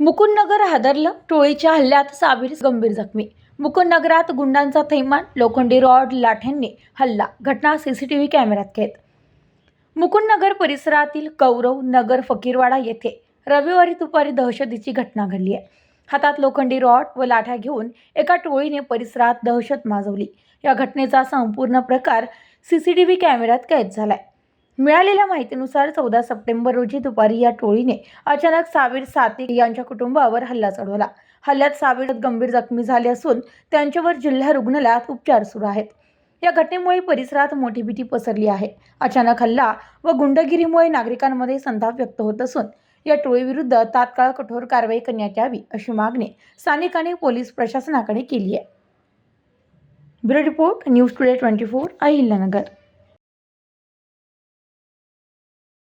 मुकुंदनगर हादरलं. टोळीच्या हल्ल्यात साबीर गंभीर जखमी. मुकुंदनगरात गुंडांचा थैमान लोखंडी रॉड लाठ्यांनी हल्ला. घटना सीसीटीव्ही कॅमेऱ्यात कैद मुकुंदनगर परिसरातील कौरव नगर फकीरवाडा येथे रविवारी दुपारी दहशतीची घटना घडली आहे. हातात लोखंडी रॉड व लाठ्या घेऊन एका टोळीने परिसरात दहशत माजवली. या घटनेचा संपूर्ण प्रकार सीसीटीव्ही कॅमेऱ्यात कैद झालाय. मिळालेल्या माहितीनुसार चौदा सप्टेंबर रोजी दुपारी या टोळीने अचानक सावीर सातिक यांच्या कुटुंबावर हल्ला चढवला. हल्ल्यात सावीर गंभीर जखमी झाले असून त्यांच्यावर जिल्हा रुग्णालयात उपचार सुरू आहेत. या घटनेमुळे परिसरात मोठी भीती पसरली आहे. अचानक हल्ला व गुंडगिरीमुळे नागरिकांमध्ये संताप व्यक्त होत असून या टोळीविरुद्ध तात्काळ कठोर कारवाई करण्यात यावी अशी मागणी स्थानिकांनी पोलीस प्रशासनाकडे केली आहे. Bureau report news today twenty four Ahilyanagar.